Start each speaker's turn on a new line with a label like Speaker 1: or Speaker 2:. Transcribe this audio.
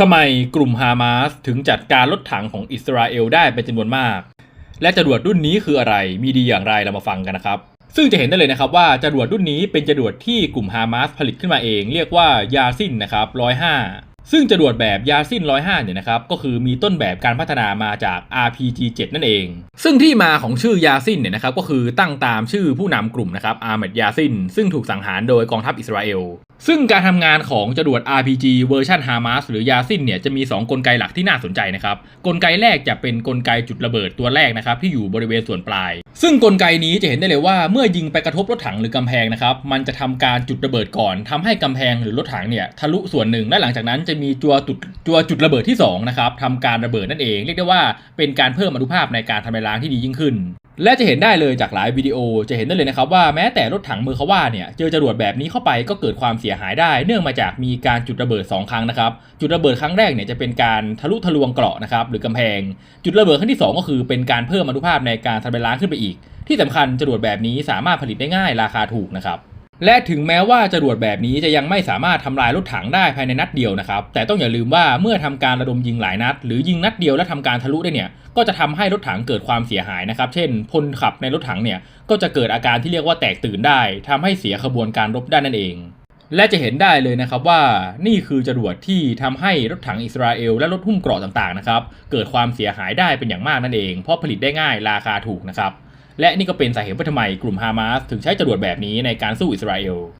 Speaker 1: ทำไมกลุ่มฮามาสถึงจัดการรถถังของอิสราเอลได้เป็นจำนวนมาก และจรวดรุ่นนี้คืออะไร มีดีอย่างไรเรามาฟังกันนะครับ ซึ่งจะเห็นได้เลยนะครับว่าจรวดรุ่นนี้เป็นจรวดที่กลุ่มฮามาสผลิตขึ้นมาเอง เรียกว่ายาซินนะครับ105ซึ่งจรวดแบบยาซิน105 เนี่ยนะครับ ก็คือมีต้นแบบการพัฒนามาจาก RPG7 นั่นเอง ซึ่งที่มาของชื่อยาซินเนี่ยนะครับ ก็คือตั้งตามชื่อผู้นำกลุ่มนะครับอาร์เมดยาซิน ซึ่งถูกสังหารโดยกองทัพอิสราเอล ซึ่งการทำงานของจรวด RPG เวอร์ชันฮามาสหรือยาซินเนี่ยจะมี 2 กลไกหลักที่น่าสนใจนะครับ กลไกแรกจะเป็นกลไกจุดระเบิดตัวแรกนะครับที่อยู่บริเวณส่วนปลาย ซึ่งกลไกนี้จะเห็นได้เลยว่าเมื่อยิงไปกระทบรถถังหรือกำแพงนะครับมันจะทำการจุดระเบิดก่อนทำให้กำแพงหรือรถถังเนี่ยทะลุส่วนหนึ่งและหลังจากนั้นจะมีตัวจุดตัวจุดระเบิดที่2นะครับทำการระเบิดนั่นเอง เรียกได้ว่าเป็นการเพิ่มอนุภาพในการทำลายล้างที่ดียิ่งขึ้น และจะเห็นได้เลยจากหลายวิดีโอจะเห็นได้เลยนะครับว่าแม้แต่รถถังมือเขาว่าเนี่ยเจอจรวดแบบนี้เข้าไปก็เกิดความเสียหายได้ เนื่องมาจากมีการจุดระเบิด 2 ครั้งนะครับจุดระเบิดครั้งแรกเนี่ยจะเป็นการทะลุทะลวงเกราะนะครับหรือกำแพง จุดระเบิดครั้งที่ 2 ก็คือเป็นการเพิ่มอนุภาพในการทำลายล้างขึ้นไปอีก ที่สำคัญจรวดแบบนี้สามารถผลิตได้ง่ายราคาถูกนะครับ และถึงแม้ว่าจรวดแบบนี้จะยังไม่สามารถทำลายรถถังได้ภายในนัดเดียวนะครับ แต่ต้องอย่าลืมว่าเมื่อทำการระดมยิงหลายนัด หรือยิงนัดเดียวแล้วทำการทะลุได้เนี่ยก็จะทำให้รถถังเกิดความเสียหายนะครับ เช่นพลขับในรถถังเนี่ยก็จะเกิดอาการที่เรียกว่าแตกตื่นได้ทำให้เสียขบวนการรบได้นั่นเอง และจะเห็นได้เลยนะครับว่านี่คือจรวดที่ทำให้รถถังอิสราเอลและรถหุ้มเกราะต่างๆนะครับเกิดความเสียหายได้เป็นอย่างมากนั่นเอง เพราะผลิตได้ง่ายราคาถูกนะครับ และนี่ก็เป็นสาเหตุว่าทำไมกลุ่มฮามาสถึงใช้จรวดแบบนี้ในการสู้อิสราเอล